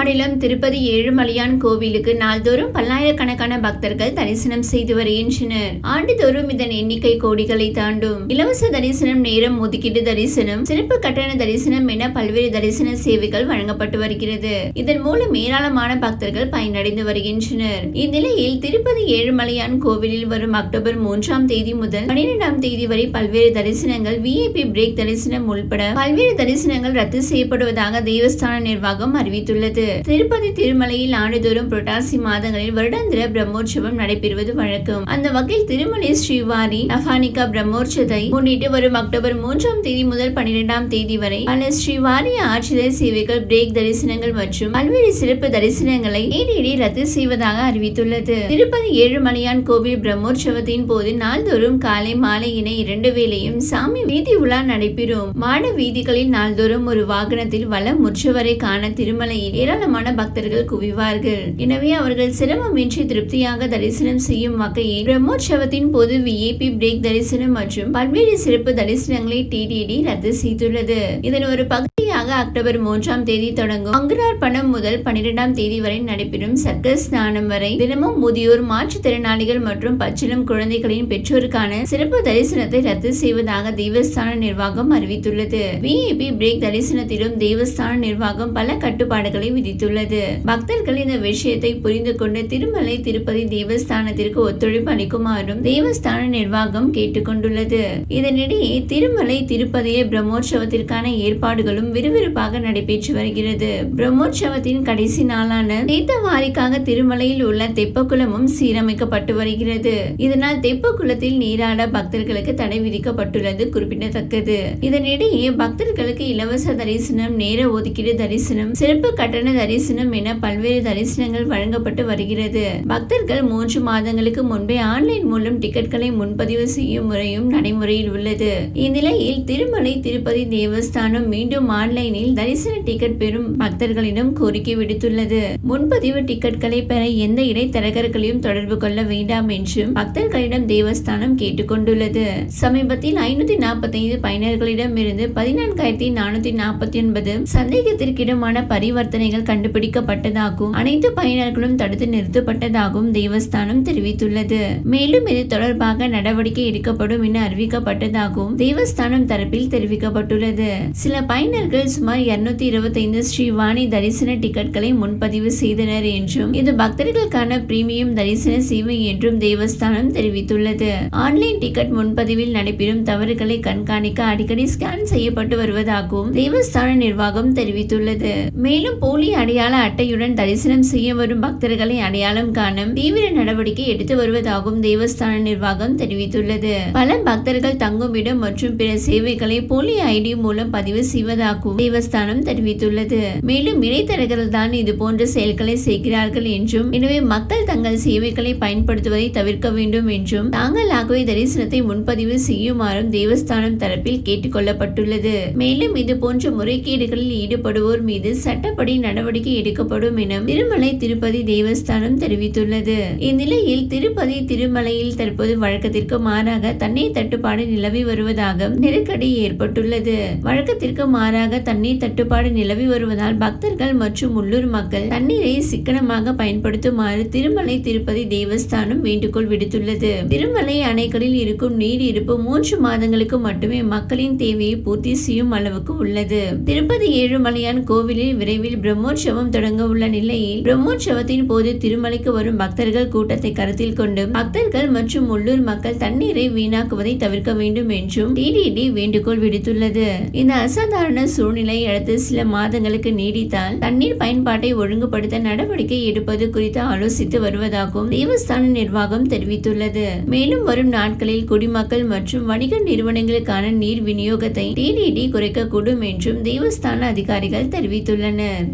மாநிலம் திருப்பதி ஏழுமலையான் கோவிலுக்கு நாள்தோறும் பல்லாயிரக்கணக்கான பக்தர்கள் தரிசனம் செய்து வருகின்றனர். ஆண்டுதோறும் இதன் எண்ணிக்கை கோடிகளை தாண்டும். இலவச தரிசனம் நேரம் ஒதுக்கீடு தரிசனம் சிறப்பு கட்டண தரிசனம் என பல்வேறு தரிசன சேவைகள் வழங்கப்பட்டு வருகிறது. இதன் மூலம் ஏராளமான பக்தர்கள் பயனடைந்து வருகின்றனர். இந்நிலையில் திருப்பதி ஏழுமலையான் கோவிலில் வரும் அக்டோபர் மூன்றாம் தேதி முதல் பனிரெண்டாம் தேதி வரை பல்வேறு தரிசனங்கள் விஐபி பிரேக் தரிசனம் உள்பட பல்வேறு தரிசனங்கள் ரத்து செய்யப்படுவதாக தேவஸ்தான நிர்வாகம் அறிவித்துள்ளது. திருப்பதி திருமலையில் ஆண்டுதோறும் புரட்டாசி மாதங்களில் வருடாந்திர பிரம்மோற்சவம் நடைபெறுவது வழக்கம். அந்த வகையில் திருமலை ஸ்ரீவாரி நஃபானிகா பிரம்மோற்சவத்தை முன்னிட்டு வரும் அக்டோபர் மூன்றாம் தேதி முதல் பன்னிரெண்டாம் தேதி வரை பல ஸ்ரீவாரி ஆட்சிதர் சேவைகள் பிரேக் தரிசனங்கள் மற்றும் பல்வேறு சிறப்பு தரிசனங்களை நேரடி ரத்து செய்வதாக அறிவித்துள்ளது. திருப்பதி ஏழுமலையான் கோவில் பிரம்மோற்சவத்தின் போது நாள்தோறும் காலை மாலை என இரண்டு வேளையும் சாமி வீதி உலா நடைபெறும். மாட வீதிகளில் நாள்தோறும் ஒரு வாகனத்தில் வலம் முற்றுவரை காண திருமலையில் ஏராளமான பக்தர்கள் குவிவார்கள். எனவே அவர்கள் சிரமமின்றி திருப்தியாக தரிசனம் செய்யும் வகையில் பிரம்மோற்சவத்தின் போது விஐபி பிரேக் தரிசனம் மற்றும் பல்வேறு சிறப்பு தரிசனங்களை டிடிடி ரத்து செய்துள்ளது. இதன் ஒரு பகுதியாக அக்டோபர் மூன்றாம் தேதி தொடங்கும். அங்குரார்ப்பணம் முதல் பனிரெண்டாம் தேதி வரை நடைபெறும் சர்க்கஸ் ஸ்நானம் வரை தினமும் முதியோர் மாற்றுத்திறனாளிகள் மற்றும் பச்சிளம் குழந்தைகளின் பெற்றோருக்கான சிறப்பு தரிசனத்தை ரத்து செய்வதாக தேவஸ்தான நிர்வாகம் அறிவித்துள்ளது. விஐபி பிரேக் தரிசனத்திலும் தேவஸ்தான நிர்வாகம் பல கட்டுப்பாடுகளை விதித்துள்ளது. பக்தர்கள் இந்த விஷயத்தை புரிந்து கொண்டு திருமலை திருப்பதி தேவஸ்தானத்திற்கு ஒத்துழைப்பு அளிக்குமாறும் தேவஸ்தான நிர்வாகம் கேட்டுக்கொண்டுள்ளது. இதனிடையே திருமலை திருப்பதியை பிரம்மோற்சவத்திற்கான ஏற்பாடுகளும் விறுவிறுப்பாக நடைபெற்று வருகிறது. பிரம்மோற்சவத்தின் கடைசி நாளான தீர்த்தவாரிக்காக திருமலையில் உள்ள தெப்பக்குளமும் சீரமைக்கப்பட்டு வருகிறது. இதனால் தெப்பக்குளத்தில் நீராட பக்தர்களுக்கு தடை விதிக்கப்பட்டுள்ளது குறிப்பிடத்தக்கது. இதனிடையே பக்தர்களுக்கு இலவச தரிசனம் நேர ஒதுக்கீடு தரிசனம் சிறப்பு கட்டண தரிசனம் என பல்வேறு தரிசனங்கள் வழங்கப்பட்டு வருகிறது. பக்தர்கள் மூன்று மாதங்களுக்கு முன்பே ஆன்லைன் மூலம் டிக்கெட்களை முன்பதிவு செய்யும் முறையும் நடைமுறையில் உள்ளது. இந்நிலையில் திருமலை திருப்பதி தேவஸ்தானம் மீண்டும் ஆன்லைன் ஆன்லைனில் தரிசன டிக்கெட் பெறும் பக்தர்களிடம் கோரிக்கை விடுத்துள்ளது. முன்பதிவு டிக்கெட்களை பெற எந்த இடைத்தரகர்களையும் தொடர்பு கொள்ள வேண்டாம் என்றும் பக்தர்களிடம் தேவஸ்தானம் கேட்டுக்கொண்டுள்ளது. சமீபத்தில் ஐநூத்தி நாற்பத்தைந்து பயனர்களிடம் இருந்து பதினான்காயிரத்தி நானூத்தி நாற்பத்தி ஒன்பது சந்தேகத்திற்கிடமான பரிவர்த்தனைகள் கண்டுபிடிக்கப்பட்டதாகவும் அனைத்து பயனர்களும் தடுத்து நிறுத்தப்பட்டதாகவும் தேவஸ்தானம் தெரிவித்துள்ளது. மேலும் இது தொடர்பாக நடவடிக்கை எடுக்கப்படும் என அறிவிக்கப்பட்டதாகவும் தேவஸ்தானம் தரப்பில் தெரிவிக்கப்பட்டுள்ளது. சில பயனர்கள் சுமார் இருநூத்தி இருபத்தைந்து ஸ்ரீவாணி தரிசன டிக்கெட்களை முன்பதிவு செய்தனர் என்றும் இது பக்தர்களுக்கான பிரீமியம் தரிசன சேவை என்றும் தேவஸ்தானம் தெரிவித்துள்ளது. ஆன்லைன் டிக்கெட் முன்பதிவில் நடைபெறும் தவறுகளை கண்காணிக்க அடிக்கடி ஸ்கேன் செய்யப்பட்டு வருவதாகவும் தேவஸ்தான நிர்வாகம் தெரிவித்துள்ளது. மேலும் போலி அடையாள அட்டையுடன் தரிசனம் செய்ய வரும் பக்தர்களை அடையாளம் காணும் தீவிர நடவடிக்கை எடுத்து வருவதாகவும் தேவஸ்தான நிர்வாகம் தெரிவித்துள்ளது. பல பக்தர்கள் தங்குமிடம் மற்றும் பிற சேவைகளை போலி ஐடி மூலம் பதிவு செய்வதாகவும் தேவஸ்தானம் தெரிவித்துள்ளது. மேலும் இடைத்தரகர்கள் தான் இது போன்ற செயல்களை செய்கிறார்கள் என்றும் எனவே மக்கள் தங்கள் சேவைகளை பயன்படுத்துவதை தவிர்க்க வேண்டும் என்றும் தாங்களாகவே தரிசனத்தை முன்பதிவு செய்யுமாறும் தேவஸ்தானம் தரப்பில் கேட்டுக்கொள்ளப்பட்டுள்ளது மேலும் இது போன்ற முறைகேடுகளில் ஈடுபடுவோர் மீது சட்டப்படி நடவடிக்கை எடுக்கப்படும் என திருமலை திருப்பதி தேவஸ்தானம் தெரிவித்துள்ளது. இந்நிலையில் திருப்பதி திருமலையில் தற்போது வழக்கத்திற்கு மாறாக தண்ணீர் தட்டுப்பாடு நிலவி வருவதாக நெருக்கடி ஏற்பட்டுள்ளது. வழக்கத்திற்கு மாறாக தண்ணீர் தட்டுப்பாடு நிலவி வருவதால் பக்தர்கள் மற்றும் உள்ளூர் மக்கள் தண்ணீரை சிக்கனமாக பயன்படுத்துமாறு திருமலை திருப்பதி தேவஸ்தானம் வேண்டுகோள் விடுத்துள்ளது. திருமலை அணைகளில் இருக்கும் நீர் இருப்பு மூன்று மாதங்களுக்கு மட்டுமே மக்களின் தேவையை பூர்த்தி செய்யும் அளவுக்கு உள்ளது. திருப்பதி ஏழுமலையான் கோவிலில் விரைவில் பிரம்மோற்சவம் தொடங்க உள்ள நிலையில் பிரம்மோற்சவத்தின் போது திருமலைக்கு வரும் பக்தர்கள் கூட்டத்தை கருத்தில் கொண்டு பக்தர்கள் மற்றும் உள்ளூர் மக்கள் தண்ணீரை வீணாக்குவதை தவிர்க்க வேண்டும் என்றும் டிடிடி வேண்டுகோள் விடுத்துள்ளது. இந்த அசாதாரண சூழ்நிலை சூழ்நிலை அடுத்து சில மாதங்களுக்கு நீடித்தால் தண்ணீர் பயன்பாட்டை ஒழுங்குபடுத்த நடவடிக்கை எடுப்பது குறித்து ஆலோசித்து வருவதாகவும் தேவஸ்தான நிர்வாகம் தெரிவித்துள்ளது. மேலும் வரும் நாட்களில் குடிமக்கள் மற்றும் வணிக நிறுவனங்களுக்கான நீர் விநியோகத்தை டிடிடி குறைக்கக்கூடும் என்றும் தேவஸ்தான அதிகாரிகள் தெரிவித்துள்ளனர்.